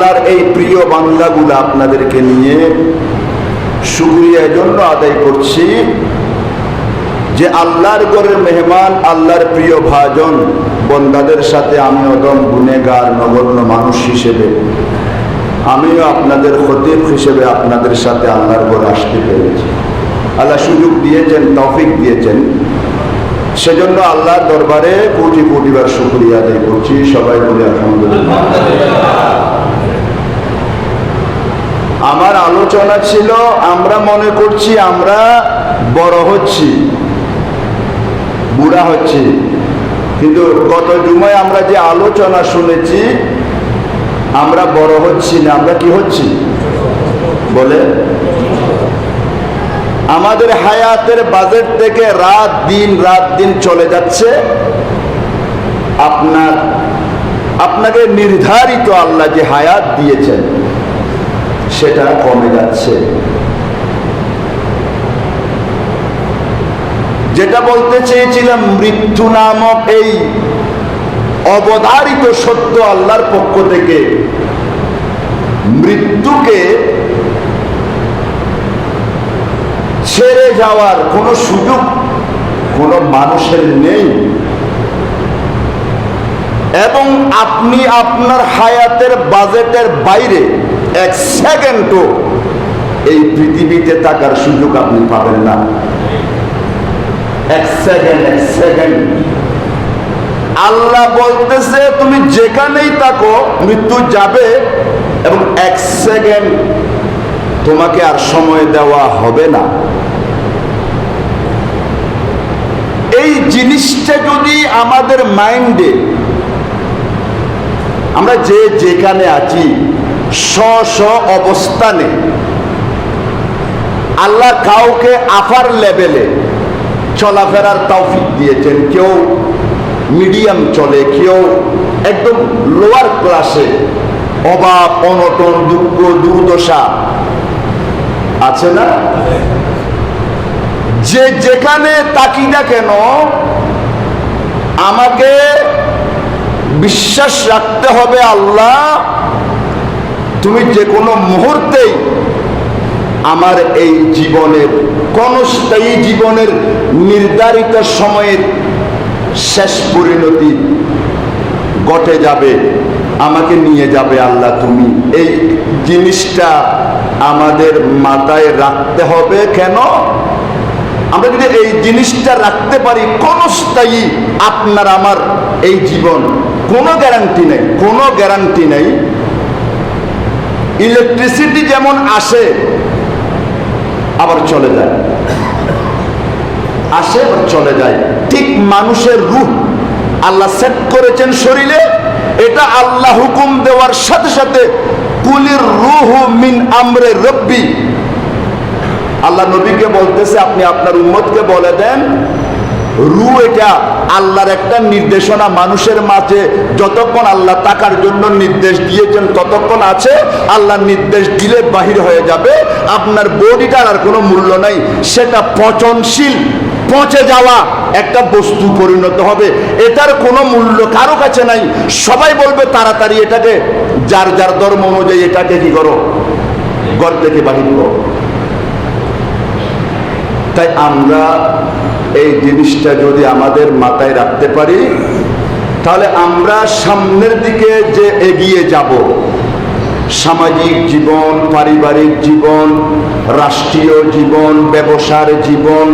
আল্লাহর এই প্রিয় বান্দাগুলো আপনাদেরকে নিয়ে শুক্রিয়া জন্য আদায় করছি যে আল্লাহর ঘরের মেহমান, আল্লাহর প্রিয় ভাজন বন্দাদের সাথে আমি অদম গুনেগার নগণ্য মানুষ হিসেবে, আমিও আপনাদের খতিব হিসেবে আপনাদের সাথে আল্লাহর ঘরে আসতে পেরেছি। আল্লাহ সুযোগ দিয়েছেন, তফিক দিয়েছেন। সেজন্য আল্লাহর দরবারে কোটি কোটিবার শুক্রিয়া আদায় করছি। সবাই বলে আলহামদুলিল্লাহ। আমার আলোচনা ছিল, আমরা মনে করছি আমরা বড় হচ্ছি, বুড়া হচ্ছি। কিন্তু গত জুমায় আমরা যে আলোচনা শুনেছি, আমরা বড় হচ্ছি না, আমরা কি হচ্ছি? বলে? আমাদের হায়াতের বাজেট থেকে রাত দিন রাত দিন চলে যাচ্ছে। আপনার, আপনাকে নির্ধারিত আল্লাহ যে হায়াত দিয়েছেন। সেটা কমে যাচ্ছে। যেটা বলতে চেয়েছিলাম, মৃত্যু নামক এই অবধারিত সত্য আল্লাহর পক্ষ থেকে, মৃত্যুকে ছেড়ে যাওয়ার কোনো সুযোগ কোনো মানুষের নেই। এবং আপনি আপনার হায়াতের বাজেটের বাইরে এক সেকেন্ডও এই পৃথিবীতে থাকার সুযোগ আপনি পাবেন না। এক সেকেন্ড এক সেকেন্ড। আল্লাহ বলতেছে, তুমি যেখানেই থাকো, মৃত্যু যাবে এবং এক সেকেন্ড তোমাকে আর সময় দেওয়া হবে না। এই জিনিসটা যদি আমাদের মাইন্ডে, আমরা যে যেখানে আছি স্ব স্ব অবস্থানে। আল্লাহ কাউকে আফার লেভেলে চলাফেরার তৌফিক দিয়েছেন। কেউ মিডিয়াম চলে, কেউ একদম লোয়ার ক্লাসে অভাব অনটন, দুঃখ, দুর্দশা। আছে না? যে যেখানে তাকি না কেন, আমাকে বিশ্বাস রাখতে হবে আল্লাহ তুমি যে কোনো মুহূর্তেই আমার এই জীবনের ক্ষণস্থায়ী জীবনের নির্ধারিত সময়ের শেষ পরিণতি ঘটে যাবে, আমাকে নিয়ে যাবে আল্লাহ তুমি। এই জিনিসটা আমাদের মাথায় রাখতে হবে। কেন? আমরা যদি এই জিনিসটা রাখতে পারি ক্ষণস্থায়ী আপনার আমার এই জীবন, কোনো গ্যারান্টি নেই, কোনো গ্যারান্টি নেই। ইলেকট্রিসিটি যেমন আসে, আবার চলে যায়। আসে, আবার চলে যায়। ঠিক মানুষের রূপ আল্লাহ সেট করেছেন শরীরে, এটা আল্লাহ হুকুম দেওয়ার সাথে সাথে কুলির রুহ মিন আমরে রব্বি। আল্লাহ নবীকে বলতেছে, আপনি আপনার উম্মতকে বলে দেন রু এটা আল্লাহর একটা নির্দেশনা, মানুষের মাঝে যতক্ষণ আল্লাহ তাকার জন্য নির্দেশ দিয়েছেন, ততক্ষণ আছে, আল্লাহ নির্দেশ দিলে বাহির হয়ে যাবে। আপনার বডিটার আর কোনো মূল্য নাই। সেটা পচনশীল, পচে যাওয়া একটা বস্তু পরিণত হবে। এটার কোনো মূল্য কারও কাছে নাই। সবাই বলবে, তাড়াতাড়ি এটাকে, যার যার ধর্ম অনুযায়ী এটাকে কি করো? ঘর থেকে বাহির করো। তাই আমরা এই জিনিসটা যদি আমাদের মাথায় রাখতে পারি, তাহলে আমরা সামনের দিকে যে এগিয়ে যাব, সামাজিক জীবন, পারিবারিক জীবন, রাষ্ট্রীয় জীবন, ব্যবসার জীবন,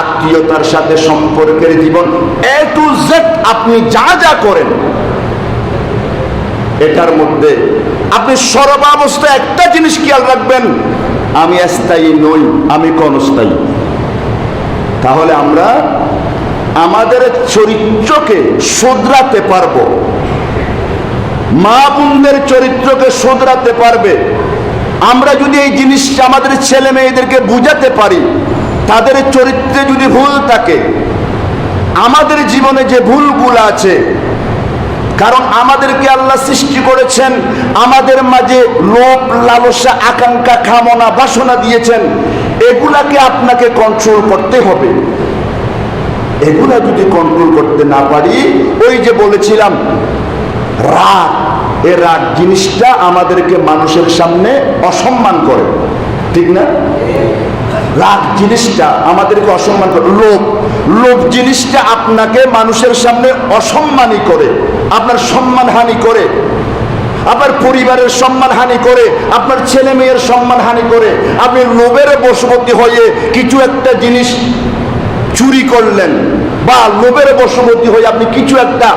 আত্মীয়তার সাথে সম্পর্কের জীবন এ টু জেড আপনি যা যা করেন, এটার মধ্যে আপনি সর্বাবস্থায় একটা জিনিস খেয়াল রাখবেন, আমি স্থায়ী নই, আমি ক্ষণস্থায়ী। তাহলে আমরা আমাদের চরিত্রকে শুধরাতে পারব। মা বোনদের চরিত্রকে শুধরাতে পারবে। আমরা যদি এই জিনিসটা আমাদের ছেলে মেয়েদেরকে বুঝাতে পারি, তাদের চরিত্রে যদি ভুল থাকে, আমাদের জীবনে যে ভুলগুলো আছে, কারণ আমাদেরকে আল্লাহ সৃষ্টি করেছেন, আমাদের মাঝে লোভ, লালসা, আকাঙ্ক্ষা, কামনা, বাসনা দিয়েছেন এগুলাকে আপনাকে কন্ট্রোল করতে হবে। এগুলা যদি কন্ট্রোল করতে না পারি, ওই যে বলেছিলাম, রাগ। এ রাগ জিনিসটা আমাদেরকে মানুষের সামনে অসম্মান করে। ঠিক না? রাগ জিনিসটা আমাদেরকে অসম্মান করে। লোভ। লোভ জিনিসটা আপনাকে মানুষের সামনে অসম্মানই করে। আপনার সম্মানহানি করে। আপনার পরিবারের সম্মানহানি করে, আপনার ছেলে মেয়ের সম্মানহানি করে, আপনি লোভের বশবর্তী হয়ে কিছু একটা জিনিস চুরি করলেন বা লোভের বশবর্তী হয়ে আপনি কিছু একটা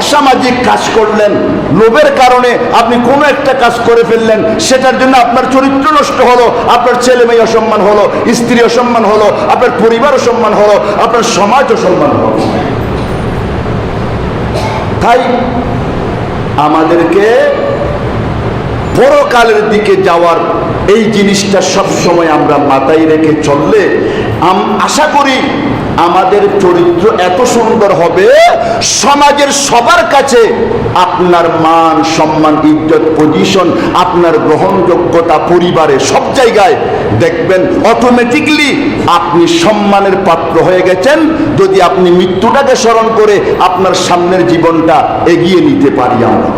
অসামাজিক কাজ করলেন, লোভের কারণে আপনি কোনো একটা কাজ করে ফেললেন, সেটার জন্য আপনার চরিত্র নষ্ট হলো, আপনার ছেলে মেয়ে অসম্মান হলো স্ত্রী অসম্মান হলো, আপনার পরিবার অসম্মান হলো, আপনার সমাজ অসম্মান হলো। তাই আমাদেরকে পরকালের দিকে যাওয়ার এই জিনিসটা সবসময় আমরা মাথায় রেখে চললে আশা করি আমাদের চরিত্র এত সুন্দর হবে, সমাজের সবার কাছে আপনার মান, সম্মান, ইজ্জত পজিশন আপনার গ্রহণযোগ্যতা, পরিবারে সব জায়গায় দেখবেন অটোমেটিকলি আপনি সম্মানের পাত্র হয়ে গেছেন, যদি আপনি মৃত্যুটাকে স্মরণ করে আপনার সামনের জীবনটা এগিয়ে নিতে পারি আমরা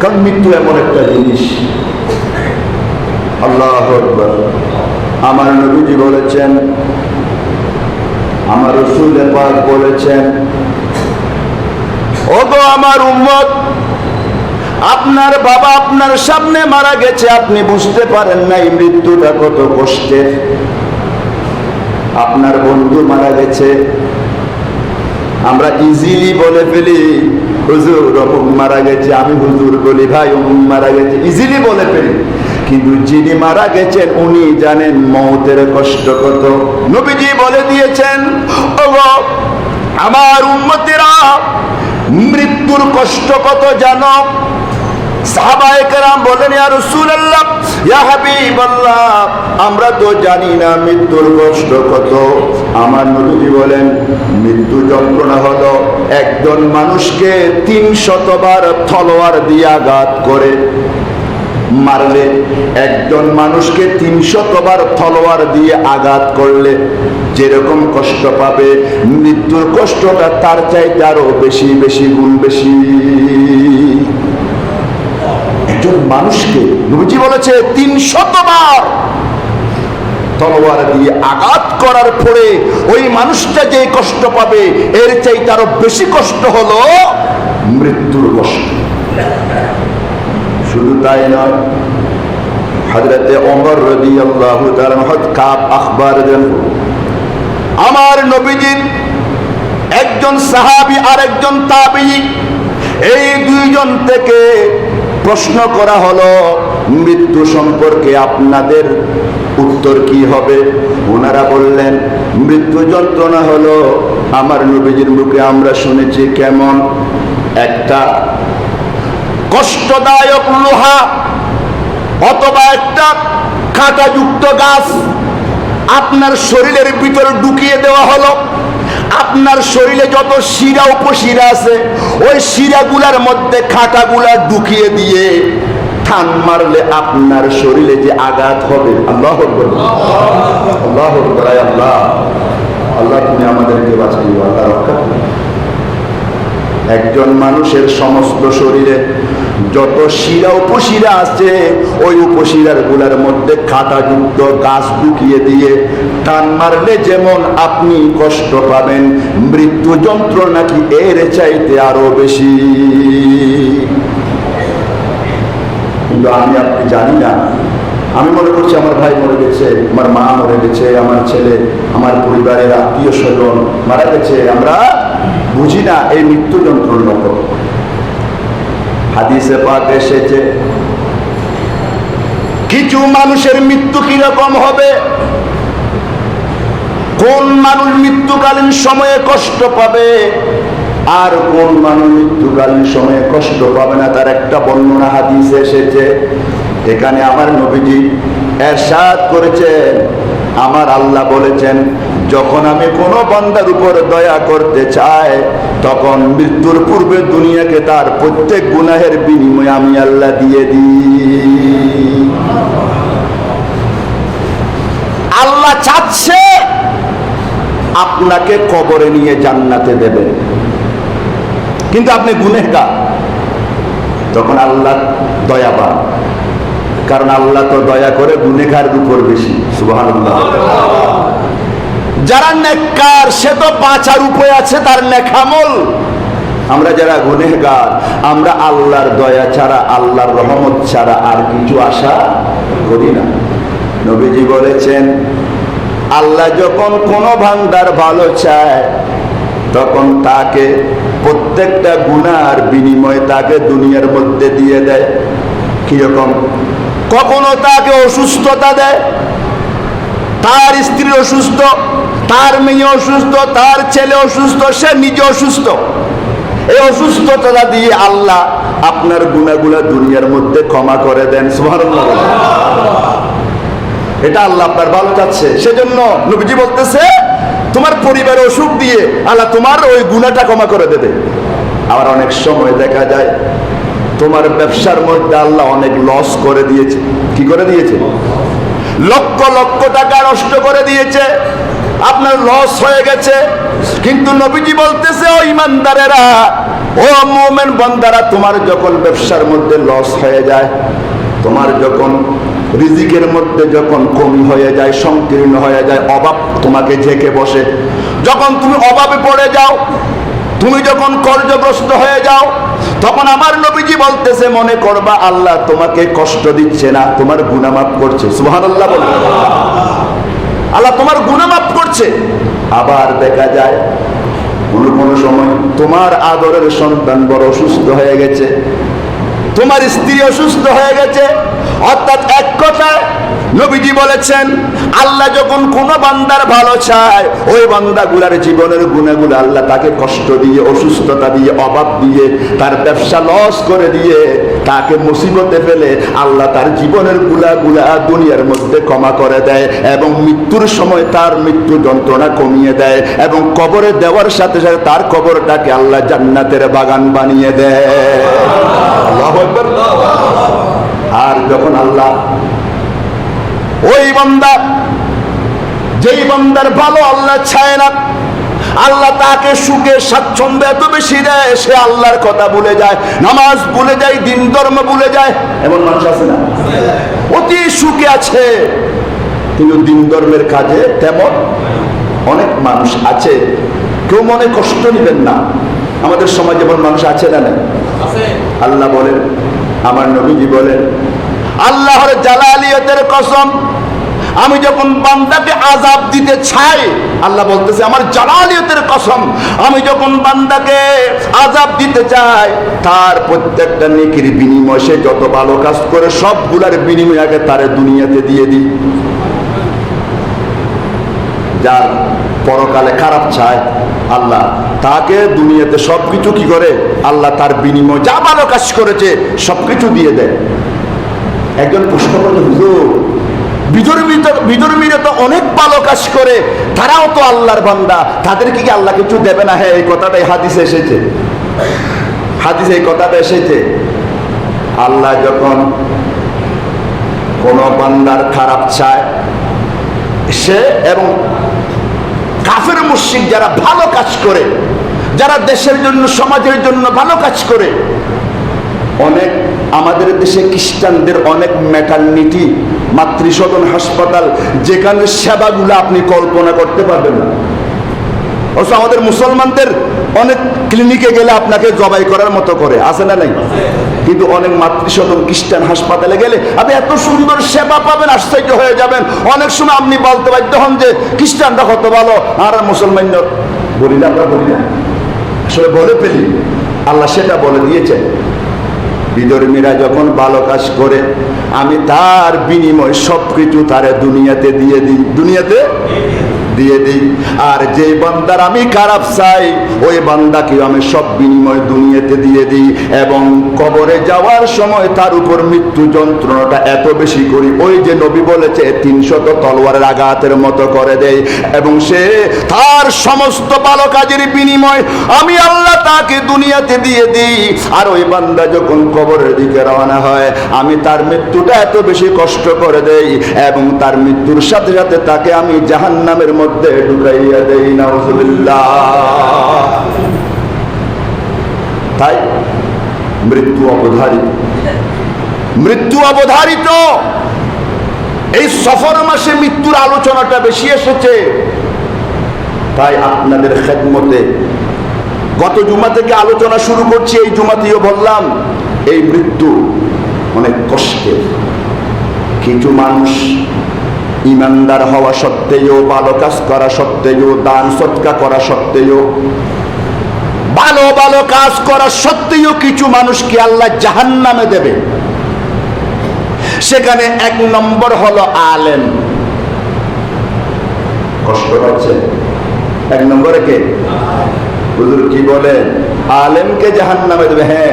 কারণ মৃত্যু এমন একটা জিনিস আল্লাহ। আমার নবীজি বলেছেন, আমার রসুল পাক বলেছেন ও গো আমার উম্মত, আপনার বাবা আপনার সামনে মারা গেছে, আপনি বুঝতে পারেন নাই মৃত্যুটা কত কষ্টের। আপনার বন্ধু মারা গেছে, আমরা ইজিলি বলে ফেলি, হুজুর মারা গেছে, আমি হুজুর বলি, ভাই মারা গেছে। ইজিলি বলে ফেলি। কিন্তু যিনি মারা গেছেন, উনি জানেন মৌতের কষ্ট কত। নবীজি বলে দিয়েছেন আমার উম্মতেরা মৃত্যুর কষ্ট কত জানো? বলেন আমরা তো জানি না মৃত্যুর কষ্ট কত। আমার নবী বলেন, মৃত্যু যন্ত্রণা হলো একজন মানুষকে তিন শতবার তলোয়ার দিয়ে আঘাত করে। মারলে একজন মানুষকে তিন শতবার তলোয়ার দিয়ে আঘাত করলে যেরকম কষ্ট পাবে, মৃত্যুর কষ্টটা তার চাইতে আরও বেশি বেশি গুণ বেশি। একজন মানুষকে নবীজি বলেছে তিন শতবার তলোয়ার দিয়ে আঘাত করার পরে ওই মানুষটা যে কষ্ট পাবে, এর চাইতে আরও বেশি কষ্ট হলো মৃত্যুর কষ্ট। শুধু তাই নয় হজরতে অমর রদি আল্লাহ কাপ আখবর আমার নবীজির একজন সাহাবি আর একজন তাবি, এই দুইজন থেকে প্রশ্ন করা হলো, মৃত্যু সম্পর্কে আপনাদের উত্তর কি হবে? ওনারা বললেন, মৃত্যু যন্ত্রণা হলো, আমার নবীজির মুখে আমরা শুনেছি কেমন? একটা কষ্টদায়ক লোহা অথবা একটা কাঁটাযুক্ত গাছ আপনার শরীরের ভিতরে ঢুকিয়ে দেওয়া হলো। আপনার শরীরে যত শিরা উপশিরা আছে, ওই শিরাগুলার মধ্যে খাটাগুলা ঢুকিয়ে দিয়ে টান মারলে আপনার শরীরে যে আঘাত হবে, আল্লাহ। আল্লাহ আল্লাহ। আল্লাহ, তুমি আমাদেরকে বাঁচাইও, আল্লাহ রক্ষা একজন মানুষের সমস্ত শরীরে যত শিরা উপশিরা আছে, ওই উপশিরারগুলার মধ্যে কাঁটাযুক্ত গাছ ঢুকিয়ে দিয়ে টান মারলে যেমন আপনি কষ্ট পাবেন, মৃত্যু যন্ত্র নাকি এর চাইতে আরও বেশি। কিন্তু আমি আপনি জানি না। আমি মনে করছি আমার ভাই মরে গেছে, আমার মা মরে গেছে, আমার ছেলে, আমার পরিবারের আত্মীয় স্বজন মারা গেছে। আমরা বুঝি না এই মৃত্যু যন্ত্রর মতো হাদিসে পাক এসেছে। কিছু মানুষের মৃত্যু কীরকম হবে? কোন মানুষ মৃত্যুকালীন সময়ে কষ্ট পাবে? আর কোন মানুষ মৃত্যুকালীন সময়ে কষ্ট পাবে না? তার একটা বর্ণনা হাদিসে এসেছে। এখানে আমার নবীজি এরশাদ করেছেন। আমার আল্লাহ বলেছেন যখন আমি কোনো বান্দার উপর দয়া করতে চাই, তখন মৃত্যুর পূর্বে দুনিয়াকে তার প্রত্যেক গুনাহের বিনিময়ে আমি আল্লাহ দিয়ে দিই। আল্লাহ চাচ্ছে আপনাকে কবরে নিয়ে জান্নাতে দেবেন। কিন্তু আপনি গুনেহগার তখন আল্লাহ দয়াবান। কারণ আল্লাহ তো দয়া করে গুনেগারের উপর বেশি, সুবহানাল্লাহ। যারা নেককার, সে তো বাঁচার উপায় আছে, তার নেখামল আমরা যারা গুনেগার আমরা আল্লাহর দয়া ছাড়া, আল্লাহর রহমত ছাড়া আর কিছু আশা করি না। নবীজি বলেছেন, আল্লাহ যখন কোনো ভান্ডার ভালো চায়, তখন তাকে প্রত্যেকটা গুনার বিনিময়ে তাকে দুনিয়ার মধ্যে দিয়ে দেয়। কীরকম? কখনো তাকে অসুস্থতা দেয়, তার স্ত্রী অসুস্থ তার মেয়ে অসুস্থ, তার ছেলে অসুস্থ, সে নিজে অসুস্থ। এই অসুস্থতা দিয়ে আল্লাহ আপনার গুণাগুলা দুনিয়ার মধ্যে ক্ষমা করে দেন এটা আল্লাহ আপনার ভালো চাচ্ছে। সেজন্য নবীজি বলতেছে, তোমার পরিবার অসুখ দিয়ে আল্লাহ তোমার ওই গুণাটা ক্ষমা করে দেবে। আবার অনেক সময় দেখা যায়, তোমার ব্যবসার মধ্যে আল্লাহ অনেক লস করে দিয়েছে। কি করে দিয়েছে? লক্ষ লক্ষ টাকা নষ্ট করে দিয়েছে। আপনার লস হয়ে গেছে। কিন্তু নবীজি বলতেছে, ও ইমানদারেরা, ও মোমেন বন্দারা, তোমার যখন ব্যবসার মধ্যে লস হয়ে যায়, তোমার যখন রিজিকের মধ্যে যখন কমি হয়ে যায়, সংকীর্ণ হয়ে যায়, অভাব তোমাকে ঝেঁকে বসে। যখন তুমি অভাবে পড়ে যাও, তুমি যখন কর্যগ্রস্ত হয়ে যাও, তখন আমার নবীজি বলতেছে, মনে করবা, আল্লাহ তোমাকে কষ্ট দিচ্ছে না, তোমার গুনামাপ করছে। সুবহানাল্লাহ বলে। আল্লাহ তোমার গুনামাপ করছে আবার দেখা যায়, কোনো কোনো সময় তোমার আদরের সন্তান বড় অসুস্থ হয়ে গেছে। তোমার স্ত্রী অসুস্থ হয়ে গেছে। অর্থাৎ এক কথায় নবীজি বলেছেন, আল্লাহ যখন কোন বান্দার ভালো চায়, ওই বান্দাগুলার জীবনের গুণাগুলো আল্লাহ তাকে কষ্ট দিয়ে, অসুস্থতা দিয়ে, অভাব দিয়ে, তার ব্যবসা লস করে দিয়ে তাকে মুসিবতে ফেলে আল্লাহ তার জীবনের গুলাগুলা দুনিয়ার মধ্যে ক্ষমা করে দেয় এবং মৃত্যুর সময় তার মৃত্যু যন্ত্রণা কমিয়ে দেয় এবং কবরে দেওয়ার সাথে সাথে তার কবরটাকে আল্লাহ জান্নাতের বাগান বানিয়ে দেয়। আর যখন আল্লাহ ওই বান্দা, যেই বান্দার ভালো আল্লাহ চায় না আল্লাহ তাকে সুখে স্বাচ্ছন্দ্য এত বেশি দেয় সে আল্লাহর কথা ভুলে যায় নামাজ ভুলে যায় দিন ধর্ম ভুলে যায়। এমন মানুষ আছে না? অতি সুখে আছে। কিন্তু দিন ধর্মের কাজে তেমন অনেক মানুষ আছে। কেউ মনে কষ্ট নেবেন না। আমাদের সমাজে এমন মানুষ আছে না নাই? আল্লাহ বলেন আমার নবীজি বলেন আল্লাহর জালালিয়তের কসম আমি যখন বান্দাকে আজাব দিতে চাই, আল্লাহ বলতেছে, আমার জালালিয়তের কসম, আমি যখন বান্দাকে আজাব দিতে চাই, তার প্রত্যেকটা নেকির বিনিময় সে যত ভালো কাজ করে, সবগুলার বিনিময় আগে তারে দুনিয়াতে দিয়ে দিই। যার পরকালে খারাপ চায়, আল্লাহ তাকে দুনিয়াতে সবকিছু কি করে? আল্লাহ তার বিনিময় যা ভালো কাজ করেছে, সবকিছু দিয়ে দেয়। একজন প্রশ্ন হুজুর বিধর্মীরা তো অনেক ভালো কাজ করে, তারাও তো আল্লাহর বান্দা। তাদেরকে কি আল্লাহ কিছু দেবে না? হ্যাঁ এই কথাটাই হাদিসে এসেছে। হাদিসে এই কথাটা এসেছে। আল্লাহ যখন কোন বান্দার খারাপ চায়, সে এবং কাফের মুশিক যারা ভালো কাজ করে, যারা দেশের জন্য, সমাজের জন্য ভালো কাজ করে অনেক আমাদের দেশে খ্রিস্টানদের অনেক ম্যাটার্নিটি মাতৃসদন হাসপাতাল, যেখানে সেবাগুলো আপনি কল্পনা করতে পারবেন না। অবশ্য আমাদের মুসলমানদের অনেক ক্লিনিকে গেলে আপনাকে জবাই করার মতো করে, আছে না নাই? কিন্তু অনেক মাতৃসদন খ্রিস্টান হাসপাতালে গেলে আপনি এত সুন্দর সেবা পাবেন, আশ্চর্য হয়ে যাবেন। অনেক সময় আপনি বলতে বাধ্য হন যে, খ্রিস্টানরা কত ভালো, আর মুসলমান বলি না, আমরা বলি না। আসলে বলে ফেলি, আল্লাহ সেটা বলে দিয়েছেন। বিধর্মীরা যখন ভালো কাজ করে আমি তার বিনিময় সবকিছু তারা দুনিয়াতে দিয়ে দিই। দুনিয়াতে? দিয়ে দিই। আর যে বান্দার আমি খারাপ চাই, ওই বান্দাকে আমি সব বিনিময় দুনিয়াতে দিয়ে দিই। এবং কবরে যাওয়ার সময় তার উপর মৃত্যু যন্ত্রণাটা এত বেশি করি, ওই যে নবী বলেছে, তিনশত তলোয়ারের আঘাতের মতো করে দেয় এবং সে তার সমস্ত ভালো কাজের বিনিময় আমি আল্লাহ তাকে দুনিয়াতে দিয়ে দিই। আর ওই বান্দা যখন কবরের দিকে রওনা হয়, আমি তার মৃত্যুটা এত বেশি কষ্ট করে দেই। এবং তার মৃত্যুর সাথে সাথে তাকে আমি জাহান্নামের মধ্যে ঢুকাইয়া দেই, নাউজুবিল্লাহ। তাই মৃত্যু অবধারিত। মৃত্যু অবধারিত। এই সফর মাসে মৃত্যুর আলোচনাটা বেশি এসেছে। তাই আপনাদের খেদমতে গত জুমা থেকে আলোচনা শুরু করছি, এই জুমাতেও বললাম, এই মৃত্যু অনেক কষ্টের। কিছু মানুষ ইমানদার হওয়া সত্ত্বেও, ভালো কাজ করা সত্ত্বেও, দান সৎকা করা সত্ত্বেও, ভালো ভালো কাজ করা সত্ত্বেও কিছু মানুষকে আল্লাহ জাহান নামে দেবে। সেখানে এক নম্বর হলো আলেম। কষ্ট হচ্ছে এক নম্বরে কে? হুজুর কি বলেন আলেমকে জাহান নামে দেবে। হ্যাঁ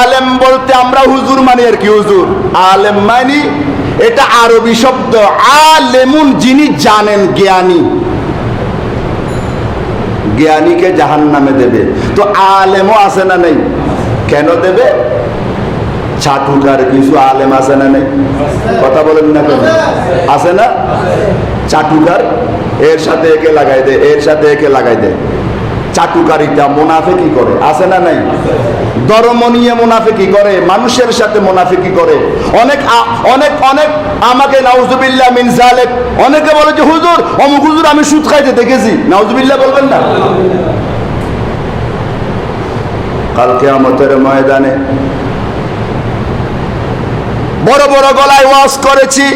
আলেম বলতে আমরা হুজুর মানি আর কি হুজুর। আলেম মানি এটা আরবি শব্দ, আলেমুন, যিনি জানেন জ্ঞানী। জ্ঞানীকে জাহান নামে দেবে। তো আলেমও আছে না নেই? কেন দেবে? চাটুকার কিছু আলেম আছে না নেই? কথা বলেন না কেন? আছে না? চাটুকার? এর সাথে একে লাগাই দে, এর সাথে একে লাগাই দে। চাটুকারিতা মোনাফেকি করে, আছে না নাই? ধর্ম নিয়ে মোনাফেকি করে, মানুষের সাথে মোনাফেকি করে। অনেক অনেক অনেক আমাকে নাউজুবিল্লাহ মিন জালেক, অনেকে বলে যে, হুজুর, অমুক হুজুর, আমি সুদ খাইতে দেখেছি। নাউজুবিল্লাহ বলবেন না। কালকে আমাদের ময়দানে বড় বড় গলায় ওয়াজ করেছি।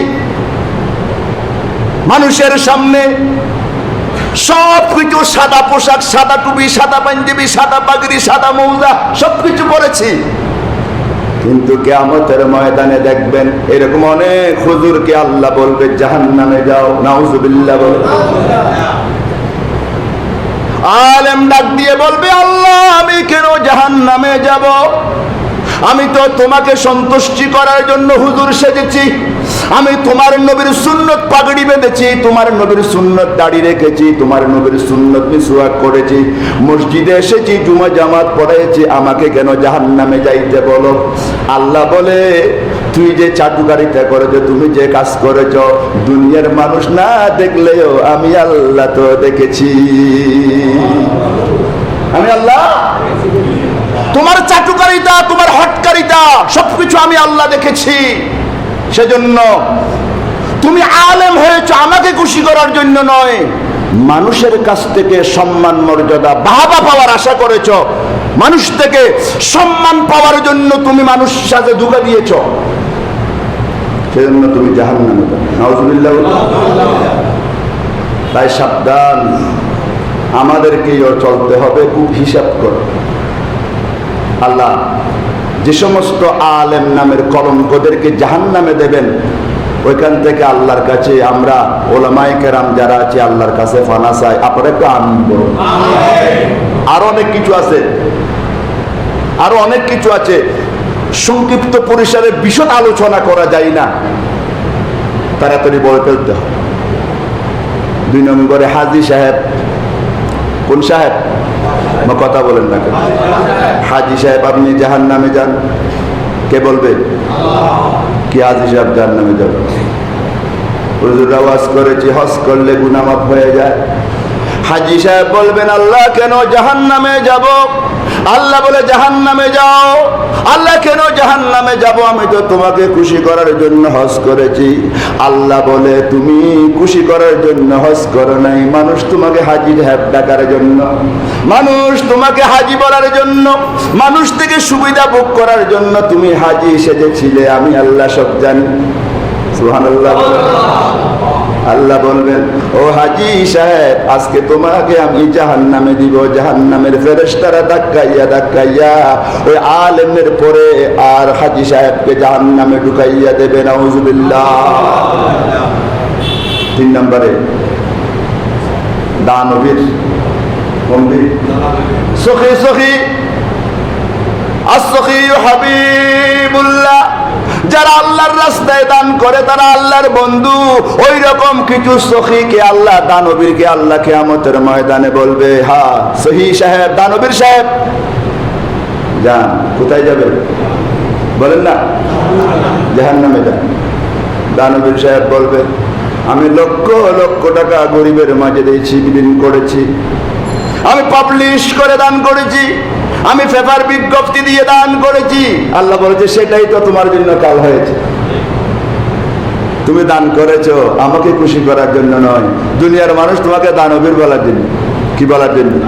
মানুষের সামনে সব কিছু সাদা পোশাক, সাদা টুপি, সাদা পাঞ্জাবি, সাদা পাগড়ি, সাদা মৌজা সব কিছু পরেছি। কিন্তু কেয়ামতের ময়দানে দেখবেন এরকম অনেক হুজুরকে আল্লাহ বলবে জাহান নামে যাও, নাউজুবিল্লাহ বলে। আলেম ডাক দিয়ে বলবে, আল্লাহ, আমি কেন জাহান নামে যাব? আমি তো তোমাকে সন্তুষ্টি করার জন্য হুজুর সেজেছি। আমি তোমার নবীর সুন্নত পাগড়ি বেঁধেছি, তোমার নবীর সুন্নত দাড়ি রেখেছি, তোমার নবীর সুন্নত মিসওয়াক করেছি। মসজিদে এসেছি, জুমা জামাত পড়েছি আমাকে কেন জাহান নামে যাইতে বলো? আল্লাহ বলে, তুই যে চাটুকারিতা করেছ, তুমি যে কাজ করেছ, দুনিয়ার মানুষ না দেখলেও আমি আল্লাহ তো দেখেছি। আমি আল্লাহ? তোমার চাটুকারিতা, তোমার হটকারিতা, সবকিছু আমি আল্লাহ দেখেছি। সেজন্য তুমি আলেম হয়েছ, আমাকে খুশি করার জন্য নয়। মানুষের কাছ থেকে সম্মান, মর্যাদা, বাহাবা পাওয়ার আশা করেছ। মানুষ থেকে সম্মান পাওয়ার জন্য তুমি মানুষ সাথে ধোকা দিয়েছ। সেজন্য তুমি জাহান নামে তাই সাবধান। আমাদেরকেও চলতে হবে, খুব হিসাব করে। আল্লাহ যে সমস্ত আলেম নামের কলঙ্কদেরকে জাহান নামে দেবেন ওইখান থেকে আল্লাহর কাছে আমরা ওলামাই কেরাম যারা আছে আল্লাহর কাছে ফানা চাই। আপনারা একটু আমিন করুন। আরও অনেক কিছু আছে। আরও অনেক কিছু আছে। সংক্ষিপ্ত পরিসরে বিশদ আলোচনা করা যায় না। তাড়াতাড়ি বলে ফেলতে হবে দুই নম্বরে হাজি সাহেব। কোন সাহেব? কথা বলেন না কেন? হাজি সাহেব, আপনি জাহান নামে যান। কে বলবে? কি হাজি সাহেব জাহান নামে যাবে? হুজুর আওয়াজ করেছি, হজ করলে গুনামাপ হয়ে যায়। হাজি সাহেব বলবেন, আল্লাহ কেন জাহান নামে যাব? আল্লাহ বলে জাহান নামে যাও। আল্লাহ কেন জাহান নামে যাব? আমি তো তোমাকে খুশি করার জন্য হজ করেছি। আল্লাহ বলে, তুমি খুশি করার জন্য হজ করো নাই। মানুষ তোমাকে হাজি সাহেব ডাকার জন্য। মানুষ তোমাকে হাজি বলার জন্য। মানুষ থেকে সুবিধা ভোগ করার জন্য তুমি হাজি সেজেছিলে। আমি আল্লাহ সব জানি। সুহান আল্লাহ বলবেন, ও হাজি সাহেব, আজকে তোমাকে আমি জাহান নামে দিব। জাহান নামের ফেরেস্তারা ধাক্কাইয়া ধাক্কাইয়া ওই আলেমের পরে আর হাজি সাহেবকে জাহান নামে ঢুকাইয়া দেবে। নাউজুবিল্লাহ। তিন নম্বরে দানবীর গম্ভীর সখী সখী আসখী হাবিবুল্লাহ। যারা আল্লাহর রাস্তায় দান করে, তারা আল্লাহর বন্ধু। ওই রকম কিছু সখীকে আল্লাহ, দানবীরকে আল্লাহ কেয়ামতের ময়দানে বলবে, হা, সহি সাহেব, দানবীর সাহেব। যান কোথায় যাবে? বলেন না। জাহান নামে যান। দানবীর সাহেব বলবে, আমি লক্ষ লক্ষ টাকা গরিবের মাঝে দিয়েছি, বিলীন করেছি। আমি পাবলিশ করে দান করেছি। আমি পেপার বিজ্ঞপ্তি দিয়ে দান করেছি। আল্লাহ বলেছে, সেটাই তো তোমার জন্য কাল হয়েছে। তুমি দান করেছ, আমাকে খুশি করার জন্য নয়। দুনিয়ার মানুষ তোমাকে দানবীর বলার জন্য। কি বলার জন্য?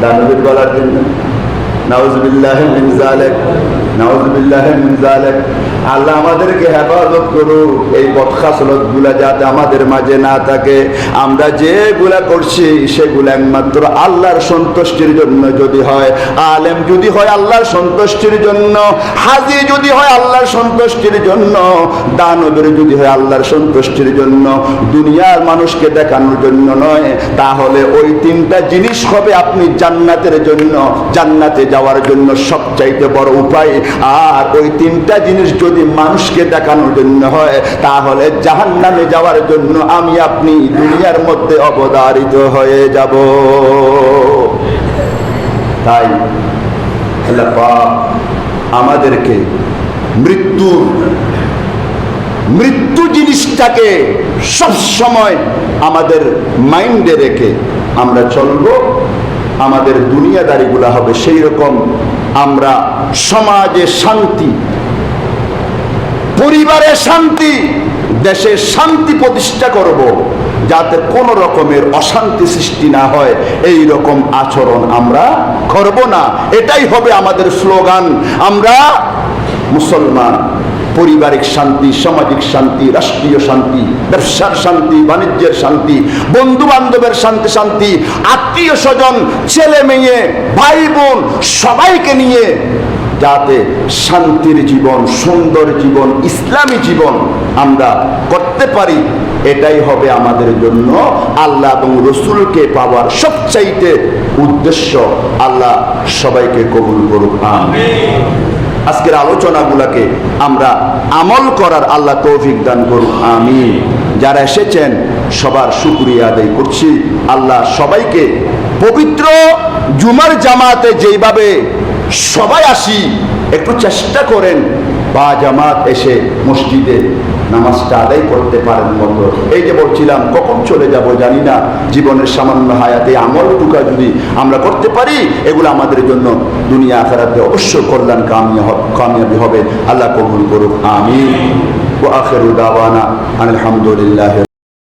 দানবীর বলার জন্য। নাউজুবিল্লাহ বিল্লাহ নাউজুবিল্লাহ জালেক আল্লাহ আমাদেরকে হেফাজত করুক। এই বদখাসলতগুলা যাতে আমাদের মাঝে না থাকে। আমরা যেগুলা করছি, সেগুলো একমাত্র আল্লাহর সন্তুষ্টির জন্য যদি হয়। আলেম যদি হয় আল্লাহর সন্তুষ্টির জন্য। হাজি যদি হয় আল্লাহর সন্তুষ্টির জন্য। দানবের যদি হয় আল্লাহর সন্তুষ্টির জন্য। দুনিয়ার মানুষকে দেখানোর জন্য নয়। তাহলে ওই তিনটা জিনিস হবে আপনি জান্নাতের জন্য। জান্নাতে যাওয়ার জন্য সবচাইতে বড় উপায়। আর ওই তিনটা জিনিস যদি মানুষকে দেখানোর জন্য হয়, তাহলে জাহান নামে যাওয়ার জন্য আমি আপনি দুনিয়ার মধ্যে অবদারিত হয়ে যাব। তাই আমাদেরকে মৃত্যু মৃত্যু জিনিসটাকে সব সময় আমাদের মাইন্ডে রেখে আমরা চলবো। আমাদের দুনিয়াদারিগুলা হবে সেই রকম আমরা সমাজে শান্তি পরিবারে শান্তি, দেশে শান্তি প্রতিষ্ঠা করব, যাতে কোনো রকমের অশান্তি সৃষ্টি না হয়। এই রকম আচরণ আমরা করব না। এটাই হবে আমাদের স্লোগান। আমরা মুসলমান, পারিবারিক শান্তি, সামাজিক শান্তি, রাষ্ট্রীয় শান্তি, ব্যবসার শান্তি, বাণিজ্যের শান্তি বন্ধু বান্ধবের শান্তি শান্তি, আত্মীয় স্বজন, ছেলে মেয়ে, ভাই বোন, সবাইকে নিয়ে যাতে শান্তির জীবন, সুন্দর জীবন, ইসলামী জীবন আমরা করতে পারি, এটাই হবে আমাদের জন্য আল্লাহ এবং রসুলকে পাওয়ার সবচাইতে উদ্দেশ্য। আল্লাহ সবাইকে কবুল করুক আজকের আলোচনাগুলোকে আমরা আমল করার আল্লাহ তৌফিক দান করুক আমি যারা এসেছেন, সবার শুক্রিয়া আদায় করছি। আল্লাহ সবাইকে পবিত্র জুমার জামাতে যেইভাবে সবাই আসি, একটু চেষ্টা করেন। বা জামাত এসে মসজিদে নামাজটা আদায় করতে পারেন মতো। এই যে বলছিলাম, কখন চলে যাব জানি না। জীবনের সামান্য হায়াতে আমল টুকা যদি আমরা করতে পারি, এগুলো আমাদের জন্য দুনিয়া আখেরাতে অবশ্য কল্যাণ কামিয়া- কামিয়াবি হবে। আল্লাহ কবুল করুক আমি আখেরু দাওয়ানা আলহামদুলিল্লাহ